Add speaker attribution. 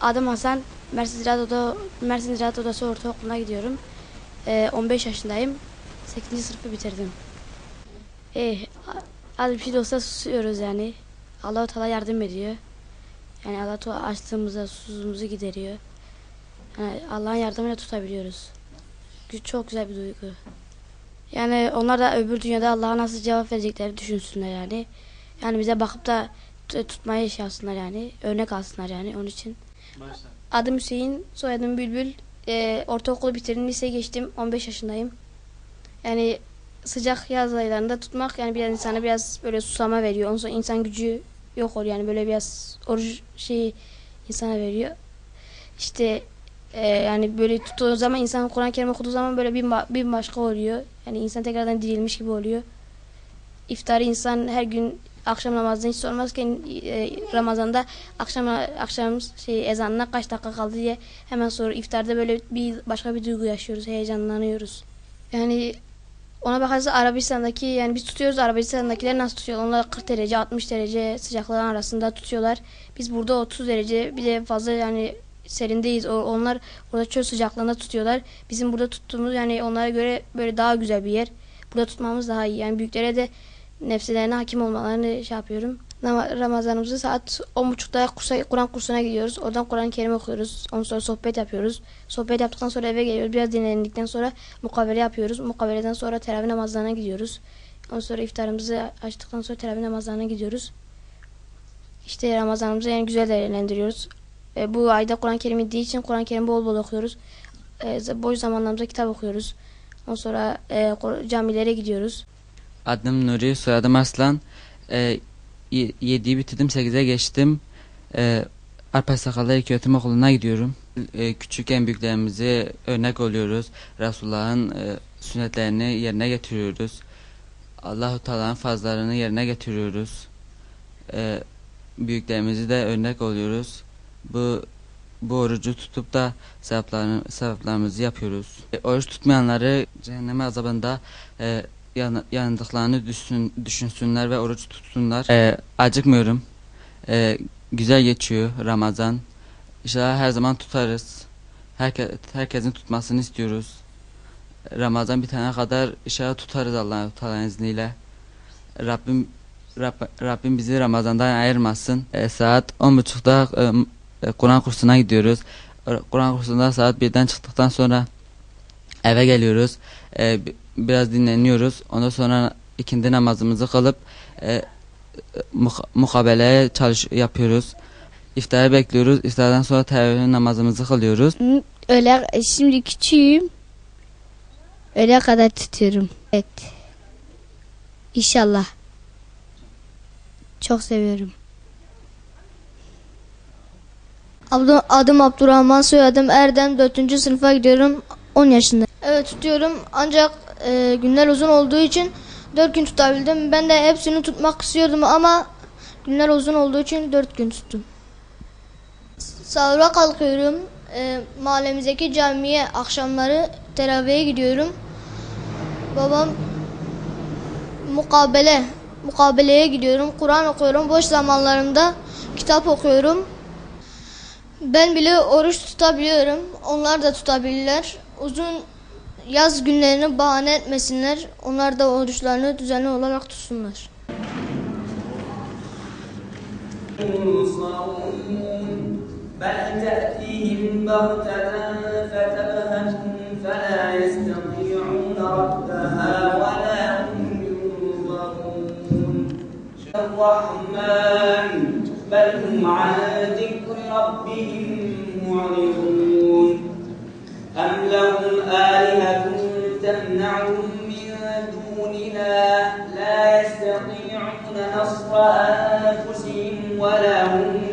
Speaker 1: Adım Hasan. Mersin Ziraat, Oda, Mersin Ziraat Odası Ortaokulu'na gidiyorum. Ee, 15 yaşındayım. 8. sınıfı bitirdim. Eh, az bir şey de olsa susuyoruz yani. Allah-u Teala yardım ediyor. Yani Allah Teala açlığımıza, susuzluğumuzu gideriyor. Yani Allah'ın yardımıyla tutabiliyoruz. Çok güzel bir duygu. Yani onlar da öbür dünyada Allah'a nasıl cevap verecekleri düşünsünler yani. Yani bize bakıp da t- tutmayı şey yapsınlar yani. Örnek alsınlar yani onun için. Adım Hüseyin, soyadım Bülbül. Ee, ortaokulu bitirdim, liseye geçtim. 15 yaşındayım. Yani sıcak yaz aylarında tutmak yani biraz insana biraz böyle susama veriyor. Ondan sonra insan gücü yok oluyor yani böyle biraz oruç şeyi insana veriyor. İşte e, yani böyle tuttuğu zaman insan Kur'an-ı Kerim okuduğu zaman böyle bir, bir başka oluyor. Yani insan tekrardan dirilmiş gibi oluyor. İftarı insan her gün akşam namazını hiç sormazken e, Ramazan'da akşam akşam şey ezanına kaç dakika kaldı diye hemen sonra iftarda böyle bir başka bir duygu yaşıyoruz, heyecanlanıyoruz. Yani ona bakarsa Arabistan'daki yani biz tutuyoruz Arabistan'dakiler nasıl tutuyor? Onlar 40 derece 60 derece sıcaklığın arasında tutuyorlar. Biz burada 30 derece bir de fazla yani serindeyiz. Onlar orada çöl sıcaklığında tutuyorlar. Bizim burada tuttuğumuz yani onlara göre böyle daha güzel bir yer. Burada tutmamız daha iyi. Yani büyüklere de nefslerine hakim olmalarını şey yapıyorum. Ramazanımızı saat 10.30'da kursa, Kur'an kursuna gidiyoruz. Oradan Kur'an-ı Kerim okuyoruz. Ondan sonra sohbet yapıyoruz. Sohbet yaptıktan sonra eve geliyoruz. Biraz dinlendikten sonra mukavele yapıyoruz. Mukaveleden sonra teravih namazlarına gidiyoruz. Ondan sonra iftarımızı açtıktan sonra teravih namazlarına gidiyoruz. İşte Ramazanımızı en güzel değerlendiriyoruz. E, bu ayda Kur'an-ı Kerim indiği için Kur'an-ı Kerim bol bol okuyoruz. E, boş zamanlarımızda kitap okuyoruz. Ondan sonra e, camilere gidiyoruz.
Speaker 2: Adım Nuri, soyadım Arslan. Ee, 7'yi bitirdim, 8'e geçtim. Ee, Arpa Sakallar İlköğretim Okulu'na gidiyorum. Ee, küçükken büyüklerimize örnek oluyoruz. Resulullah'ın e, sünnetlerini yerine getiriyoruz. Allahu Teala'nın fazlarını yerine getiriyoruz. Ee, büyüklerimizi de örnek oluyoruz. Bu bu orucu tutup da sevaplarını, sevaplarımızı yapıyoruz. E, oruç tutmayanları cehennem azabında e, yan, yandıklarını düşsün, düşünsünler ve oruç tutsunlar. Ee, acıkmıyorum. Ee, güzel geçiyor Ramazan. İnşallah her zaman tutarız. Herke, herkesin tutmasını istiyoruz. Ramazan bitene kadar inşallah tutarız Allah'ın Teala izniyle. Rabbim Rab, Rabbim bizi Ramazan'dan ayırmasın. Ee, saat 10.30'da e, Kur'an kursuna gidiyoruz. E, Kur'an kursunda saat 1'den çıktıktan sonra eve geliyoruz. Bi- biraz dinleniyoruz. Ondan sonra ikindi namazımızı kılıp e, muka- mukabeleye çalış yapıyoruz. İftara bekliyoruz. İftardan sonra teravih namazımızı kılıyoruz.
Speaker 3: Öyle şimdi küçüğüm. Öyle kadar tutuyorum. Evet. İnşallah. Çok seviyorum. Adım Abdurrahman, soyadım Erdem. 4. sınıfa gidiyorum. 10 yaşında. Evet tutuyorum ancak e, günler uzun olduğu için 4 gün tutabildim. Ben de hepsini tutmak istiyordum ama günler uzun olduğu için 4 gün tuttum. Sahura kalkıyorum. E, mahallemizdeki camiye akşamları teravihe gidiyorum. Babam mukabele mukabeleye gidiyorum. Kur'an okuyorum. Boş zamanlarımda kitap okuyorum. Ben bile oruç tutabiliyorum. Onlar da tutabilirler. Uzun yaz günlerini bahane etmesinler. Onlar da oruçlarını düzenli olarak tutsunlar.
Speaker 4: ينصرون بل تأتيهم بغتة فتبهتهم فلا يستطيعون ردها ولا هم ينظرون الرحمن بل هم عن ذكر ربهم معرضون نصر أنفسهم ولا هم